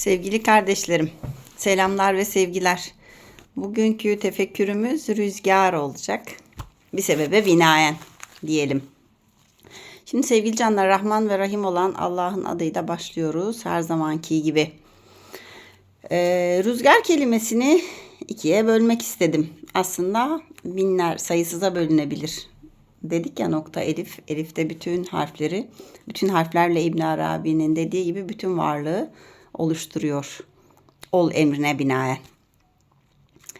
Sevgili kardeşlerim, selamlar ve sevgiler. Bugünkü tefekkürümüz rüzgar olacak. Bir sebebe binaen diyelim. Şimdi sevgili canlar Rahman ve Rahim olan Allah'ın adıyla başlıyoruz her zamanki gibi. Ee, rüzgar kelimesini ikiye bölmek istedim. Aslında binler sayısıza bölünebilir. Dedik ya nokta elif. Elif'te bütün harfleri, bütün harflerle İbn Arabi'nin dediği gibi bütün varlığı oluşturuyor. Ol emrine binaen.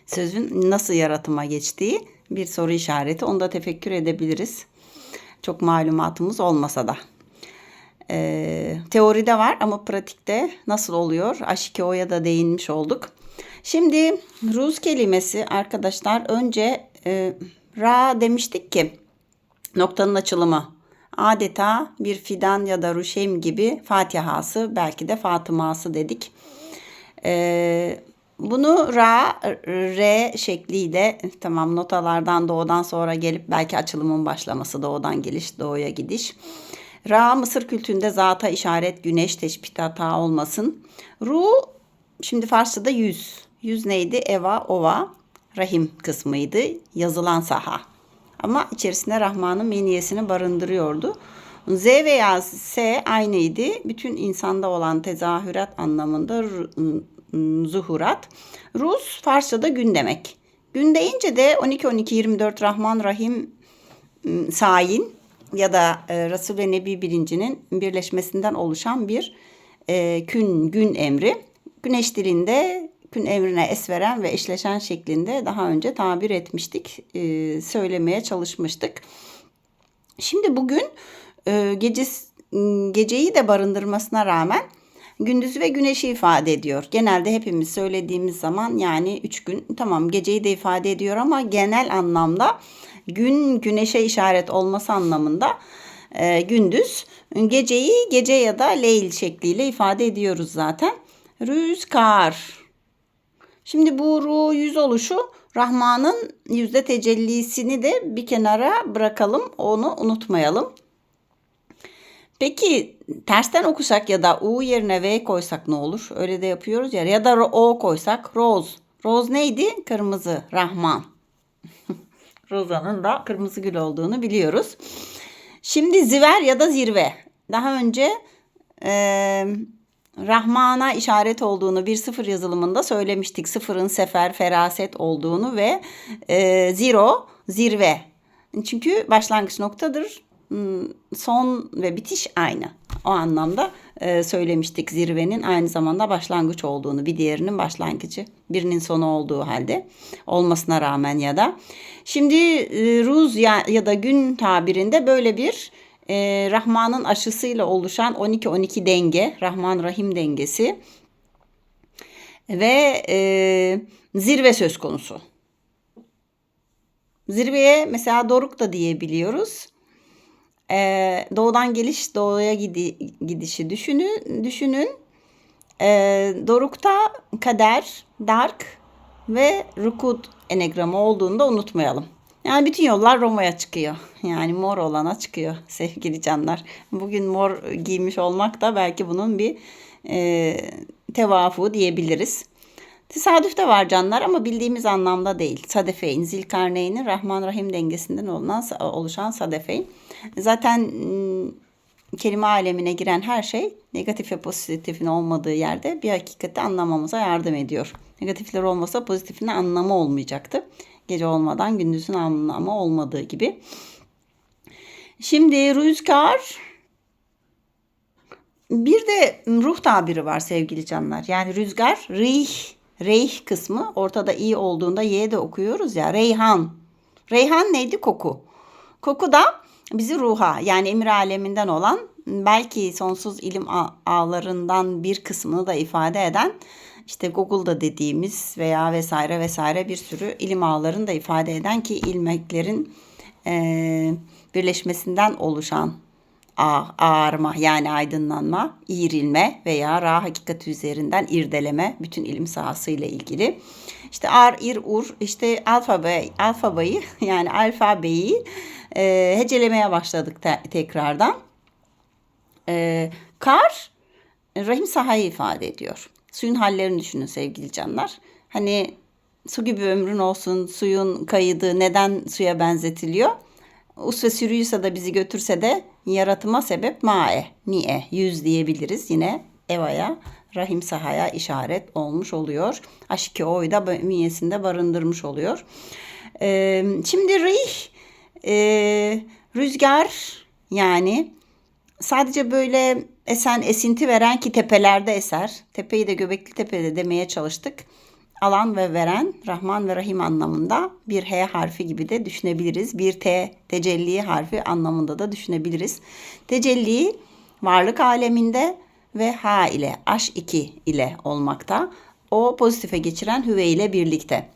Sözün nasıl yaratıma geçtiği bir soru işareti. Onu da tefekkür edebiliriz. Çok malumatımız olmasa da. Ee, teoride var ama pratikte nasıl oluyor? Aşiko'ya da değinmiş olduk. Şimdi ruz kelimesi arkadaşlar önce e, ra demiştik ki noktanın açılımı adeta bir fidan ya da ruşem gibi Fatihası belki de Fatıması dedik. Ee, bunu ra, re şekliyle tamam notalardan doğudan sonra gelip belki açılımın başlaması doğudan geliş doğuya gidiş. Ra Mısır kültüründe zata işaret güneş teşbih hata olmasın. Ru şimdi Farsça'da yüz. Yüz neydi? Eva, ova, rahim kısmıydı. Yazılan saha. Ama içerisinde Rahman'ın meniyesini barındırıyordu. Z veya S aynıydı. Bütün insanda olan tezahürat anlamında zuhurat. Rus Farsça'da gün demek. Gün deyince de 12-12-24 Rahman Rahim sayin ya da e, Resul ve Nebi bilincinin birleşmesinden oluşan bir e, kün, gün emri. Güneş dilinde gün emrine es veren ve eşleşen şeklinde daha önce tabir etmiştik, e, söylemeye çalışmıştık. Şimdi bugün e, gece, geceyi de barındırmasına rağmen gündüzü ve güneşi ifade ediyor. Genelde hepimiz söylediğimiz zaman yani üç gün tamam geceyi de ifade ediyor ama genel anlamda gün güneşe işaret olması anlamında e, gündüz geceyi gece ya da leyl şekliyle ifade ediyoruz zaten. Rüzgar. Şimdi bu ru yüz oluşu Rahman'ın yüzde tecellisini de bir kenara bırakalım. Onu unutmayalım. Peki tersten okusak ya da U yerine V koysak ne olur? Öyle de yapıyoruz ya. Ya da O koysak Rose. Rose neydi? Kırmızı. Rahman. Roza'nın da kırmızı gül olduğunu biliyoruz. Şimdi ziver ya da zirve. Daha önce e, Rahman'a işaret olduğunu bir sıfır yazılımında söylemiştik. Sıfırın sefer, feraset olduğunu ve e, zero zirve. Çünkü başlangıç noktadır. Hmm, son ve bitiş aynı. O anlamda e, söylemiştik zirvenin aynı zamanda başlangıç olduğunu, bir diğerinin başlangıcı, birinin sonu olduğu halde olmasına rağmen ya da. Şimdi e, ruz ya, ya da gün tabirinde böyle bir e, Rahman'ın aşısıyla oluşan 12-12 denge, Rahman-Rahim dengesi ve e, zirve söz konusu. Zirveye mesela Doruk da diyebiliyoruz. Ee, doğudan geliş doğuya gidi, gidişi düşünün. düşünün. Ee, Doruk'ta kader, dark ve rukut enegramı olduğunu da unutmayalım. Yani bütün yollar Roma'ya çıkıyor. Yani mor olana çıkıyor sevgili canlar. Bugün mor giymiş olmak da belki bunun bir e, tevafu diyebiliriz. Tesadüf de var canlar ama bildiğimiz anlamda değil. Sadefeyn, Zilkarneyn'in Rahman Rahim dengesinden olunan, oluşan Sadefeyn. Zaten kelime alemine giren her şey negatif ve pozitifin olmadığı yerde bir hakikati anlamamıza yardım ediyor. Negatifler olmasa pozitifin anlamı olmayacaktı. Gece olmadan gündüzün anlamı olmadığı gibi. Şimdi rüzgar bir de ruh tabiri var sevgili canlar. Yani rüzgar, rih, reyh kısmı ortada iyi olduğunda y de okuyoruz ya. Reyhan. Reyhan neydi? Koku. Koku da bizi ruha yani emir aleminden olan belki sonsuz ilim ağlarından bir kısmını da ifade eden işte Google'da dediğimiz veya vesaire vesaire bir sürü ilim ağlarını da ifade eden ki ilmeklerin e, birleşmesinden oluşan ağ, ağarma yani aydınlanma, iğrilme veya ra hakikati üzerinden irdeleme bütün ilim sahasıyla ilgili. İşte ar, ir, ur, işte alfabe, alfabayı yani alfabeyi e, hecelemeye başladık te- tekrardan. E, kar rahim sahayı ifade ediyor. Suyun hallerini düşünün sevgili canlar. Hani su gibi ömrün olsun, suyun kayıdı neden suya benzetiliyor? Us ve sürüysa da bizi götürse de yaratıma sebep mae, niye, yüz diyebiliriz. Yine Eva'ya, rahim sahaya işaret olmuş oluyor. Aşike oy da bünyesinde barındırmış oluyor. Ee, şimdi rih, e, rüzgar yani sadece böyle esen esinti veren ki tepelerde eser. Tepeyi de Göbekli Tepe'de demeye çalıştık. Alan ve veren Rahman ve Rahim anlamında bir H harfi gibi de düşünebiliriz. Bir T tecelli harfi anlamında da düşünebiliriz. Tecelli varlık aleminde ve H ile H2 ile olmakta. O pozitife geçiren hüve ile birlikte.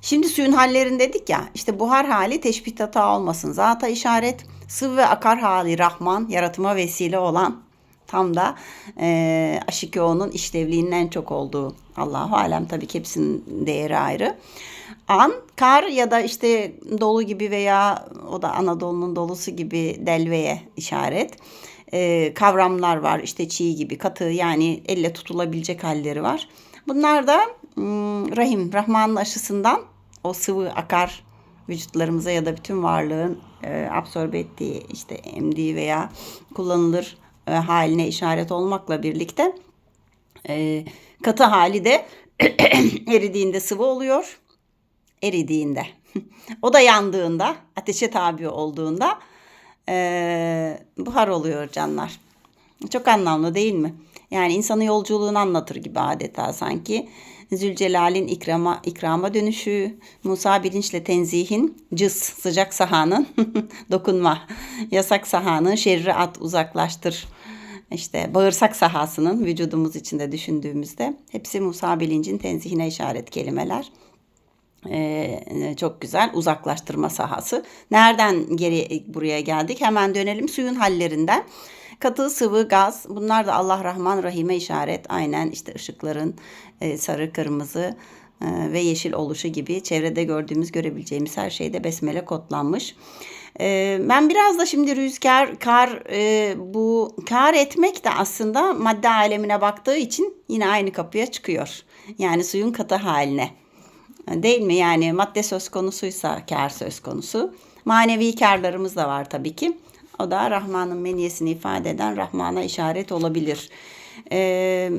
Şimdi suyun hallerini dedik ya işte buhar hali teşbih hata olmasın. Zata işaret sıvı ve akar hali Rahman yaratıma vesile olan tam da e, Aşiko'nun işlevliğinin en çok olduğu Allahu alem tabii ki hepsinin değeri ayrı. An, kar ya da işte dolu gibi veya o da Anadolu'nun dolusu gibi delveye işaret. E, kavramlar var işte çiğ gibi katı yani elle tutulabilecek halleri var. Bunlar da hmm, rahim, Rahman'ın aşısından o sıvı akar vücutlarımıza ya da bütün varlığın e, absorbe ettiği işte emdiği veya kullanılır e, haline işaret olmakla birlikte e, katı hali de eridiğinde sıvı oluyor. Eridiğinde. o da yandığında, ateşe tabi olduğunda e, buhar oluyor canlar. Çok anlamlı değil mi? Yani insanın yolculuğunu anlatır gibi adeta sanki. Zülcelal'in ikrama, ikrama dönüşü, Musa bilinçle tenzihin, cız sıcak sahanın, dokunma, yasak sahanın, şerri at uzaklaştır. İşte bağırsak sahasının vücudumuz içinde düşündüğümüzde hepsi Musa bilincin tenzihine işaret kelimeler. Ee, çok güzel uzaklaştırma sahası. Nereden geri buraya geldik? Hemen dönelim suyun hallerinden. Katı, sıvı, gaz bunlar da Allah Rahman Rahim'e işaret. Aynen işte ışıkların e, sarı, kırmızı e, ve yeşil oluşu gibi çevrede gördüğümüz, görebileceğimiz her şeyde besmele kodlanmış. E, ben biraz da şimdi rüzgar, kar, e, bu kar etmek de aslında madde alemine baktığı için yine aynı kapıya çıkıyor. Yani suyun katı haline. Değil mi? Yani madde söz konusuysa kar söz konusu. Manevi karlarımız da var tabii ki. O da Rahman'ın meniyesini ifade eden Rahman'a işaret olabilir. Ee,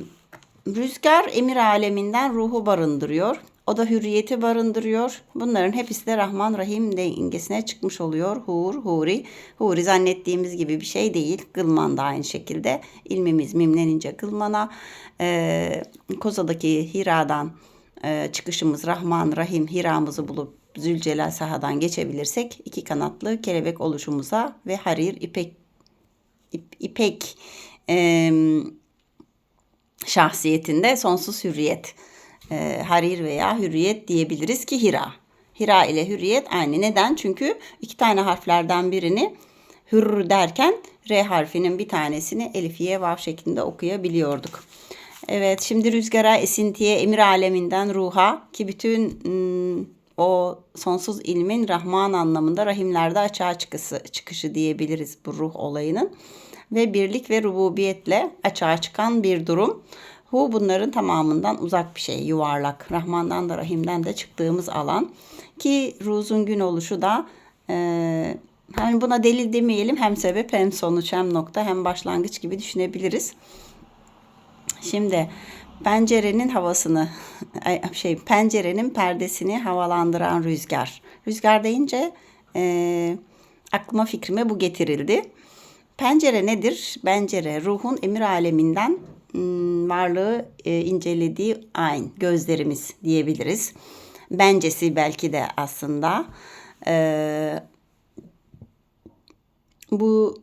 rüzgar emir aleminden ruhu barındırıyor. O da hürriyeti barındırıyor. Bunların hepsi de Rahman Rahim dengesine çıkmış oluyor. Hur, huri. Huri zannettiğimiz gibi bir şey değil. Gılman da aynı şekilde. İlmimiz mimlenince gılmana. Ee, Koza'daki Hira'dan e, çıkışımız Rahman Rahim Hira'mızı bulup Zülcelal sahadan geçebilirsek iki kanatlı kelebek oluşumuza ve harir ipek ip, ipek e, şahsiyetinde sonsuz hürriyet e, harir veya hürriyet diyebiliriz ki hira. Hira ile hürriyet aynı. Neden? Çünkü iki tane harflerden birini hür derken R harfinin bir tanesini elifiye vav şeklinde okuyabiliyorduk. Evet şimdi rüzgara, esintiye, emir aleminden ruha ki bütün ım, o sonsuz ilmin Rahman anlamında rahimlerde açığa çıkışı, çıkışı diyebiliriz bu ruh olayının. Ve birlik ve rububiyetle açığa çıkan bir durum. Hu bunların tamamından uzak bir şey, yuvarlak. Rahman'dan da Rahim'den de çıktığımız alan. Ki Ruz'un gün oluşu da e, hani buna delil demeyelim hem sebep hem sonuç hem nokta hem başlangıç gibi düşünebiliriz. Şimdi pencerenin havasını şey pencerenin perdesini havalandıran rüzgar. Rüzgar deyince e, aklıma fikrime bu getirildi. Pencere nedir? Pencere ruhun emir aleminden varlığı e, incelediği ayn, gözlerimiz diyebiliriz. Bencesi belki de aslında. E, bu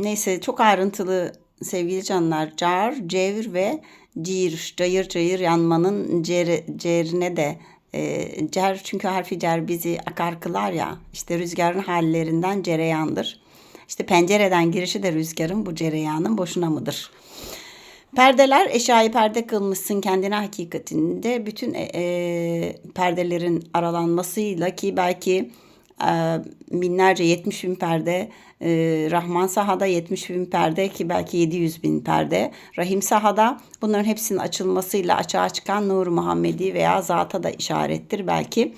neyse çok ayrıntılı sevgili canlar. Car, cevr ve cir, cayır cayır yanmanın cer, cerine de e, cer çünkü harfi cer bizi akar kılar ya işte rüzgarın hallerinden cereyandır. İşte pencereden girişi de rüzgarın bu cereyanın boşuna mıdır? Perdeler eşyayı perde kılmışsın kendine hakikatinde bütün e, e, perdelerin aralanmasıyla ki belki binlerce 70 bin perde Rahman Saha'da 70 bin perde ki belki 700 bin perde. Rahim Saha'da bunların hepsinin açılmasıyla açığa çıkan Nur Muhammedi veya zata da işarettir belki.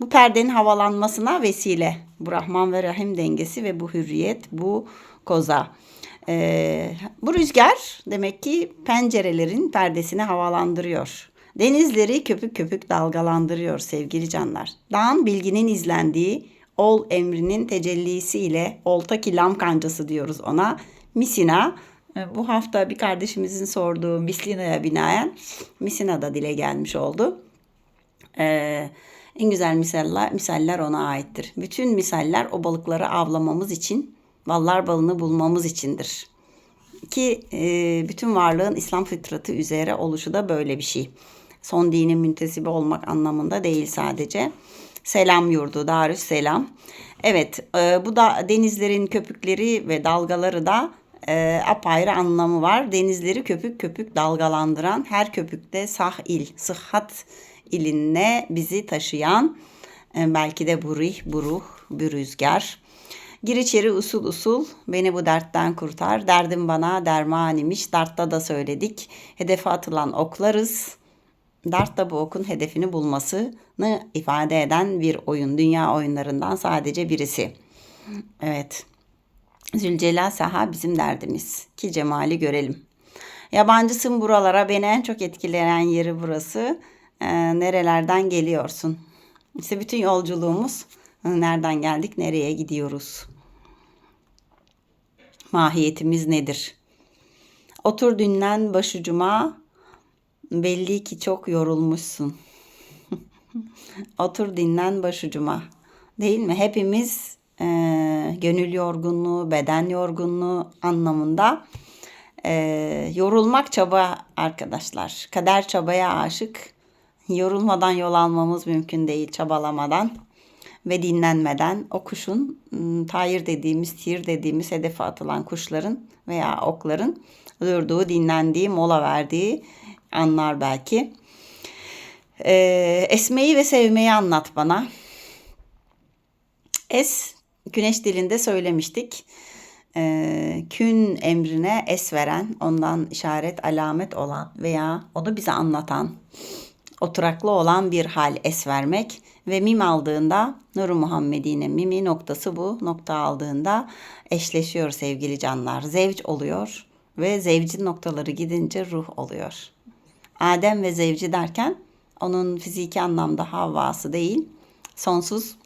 Bu perdenin havalanmasına vesile. Bu Rahman ve Rahim dengesi ve bu hürriyet, bu koza. Bu rüzgar demek ki pencerelerin perdesini havalandırıyor. Denizleri köpük köpük dalgalandırıyor sevgili canlar. Dağın bilginin izlendiği ol emrinin tecellisiyle olta ki lam kancası diyoruz ona. Misina e, bu hafta bir kardeşimizin sorduğu Mislina'ya binaen Misina da dile gelmiş oldu. Ee, en güzel misaller, misaller ona aittir. Bütün misaller o balıkları avlamamız için, ballar balını bulmamız içindir. Ki e, bütün varlığın İslam fıtratı üzere oluşu da böyle bir şey. Son dinin müntesibi olmak anlamında değil sadece. Selam yurdu, Darüs Selam. Evet, e, bu da denizlerin köpükleri ve dalgaları da e, apayrı anlamı var. Denizleri köpük köpük dalgalandıran, her köpükte sah il, sıhhat iline bizi taşıyan, e, belki de bu rih, bu bir rüzgar. Gir içeri usul usul, beni bu dertten kurtar. Derdim bana derman imiş, dartta da söyledik. Hedefe atılan oklarız. Dart da bu okun hedefini bulmasını ifade eden bir oyun. Dünya oyunlarından sadece birisi. Evet. Zülcelal Saha bizim derdimiz. Ki cemali görelim. Yabancısın buralara. Beni en çok etkileyen yeri burası. Ee, nerelerden geliyorsun? İşte bütün yolculuğumuz nereden geldik, nereye gidiyoruz? Mahiyetimiz nedir? Otur dinlen başucuma. Belli ki çok yorulmuşsun. Otur dinlen başucuma. Değil mi? Hepimiz e, gönül yorgunluğu, beden yorgunluğu anlamında e, yorulmak çaba arkadaşlar. Kader çabaya aşık. Yorulmadan yol almamız mümkün değil çabalamadan ve dinlenmeden o kuşun tayir dediğimiz, tir dediğimiz hedefe atılan kuşların veya okların durduğu, dinlendiği, mola verdiği anlar belki. Ee, esmeyi ve sevmeyi anlat bana. Es, güneş dilinde söylemiştik. Ee, kün emrine es veren, ondan işaret, alamet olan veya onu bize anlatan, oturaklı olan bir hal es vermek ve mim aldığında Nur-u Muhammedine mimi noktası bu. Nokta aldığında eşleşiyor sevgili canlar. Zevç oluyor ve zevcin noktaları gidince ruh oluyor. Adem ve zevci derken onun fiziki anlamda havvası değil, sonsuz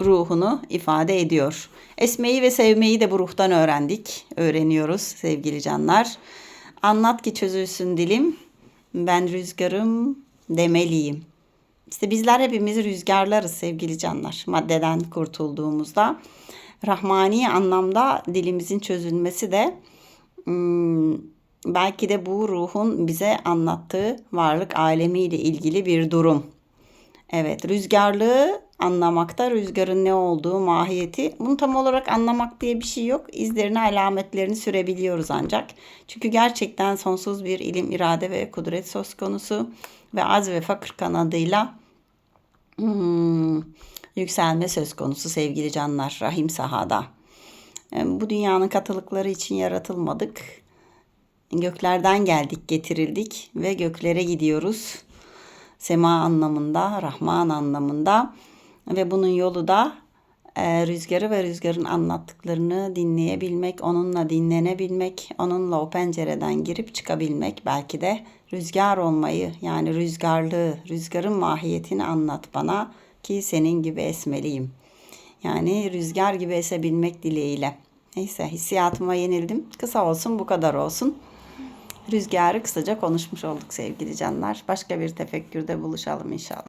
ruhunu ifade ediyor. Esmeyi ve sevmeyi de bu ruhtan öğrendik, öğreniyoruz sevgili canlar. Anlat ki çözülsün dilim, ben rüzgarım demeliyim. İşte bizler hepimiz rüzgarlarız sevgili canlar. Maddeden kurtulduğumuzda rahmani anlamda dilimizin çözülmesi de hmm, belki de bu ruhun bize anlattığı varlık alemiyle ilgili bir durum. Evet, rüzgarlığı anlamakta, rüzgarın ne olduğu, mahiyeti. Bunu tam olarak anlamak diye bir şey yok. İzlerini, alametlerini sürebiliyoruz ancak. Çünkü gerçekten sonsuz bir ilim, irade ve kudret söz konusu. Ve az ve fakir kanadıyla hmm, yükselme söz konusu sevgili canlar rahim sahada. Bu dünyanın katılıkları için yaratılmadık. Göklerden geldik, getirildik ve göklere gidiyoruz. Sema anlamında, Rahman anlamında ve bunun yolu da e, rüzgarı ve rüzgarın anlattıklarını dinleyebilmek, onunla dinlenebilmek, onunla o pencereden girip çıkabilmek, belki de rüzgar olmayı yani rüzgarlığı, rüzgarın mahiyetini anlat bana ki senin gibi esmeliyim. Yani rüzgar gibi esebilmek dileğiyle. Neyse hissiyatıma yenildim. Kısa olsun bu kadar olsun. Rüzgarı kısaca konuşmuş olduk sevgili canlar. Başka bir tefekkürde buluşalım inşallah.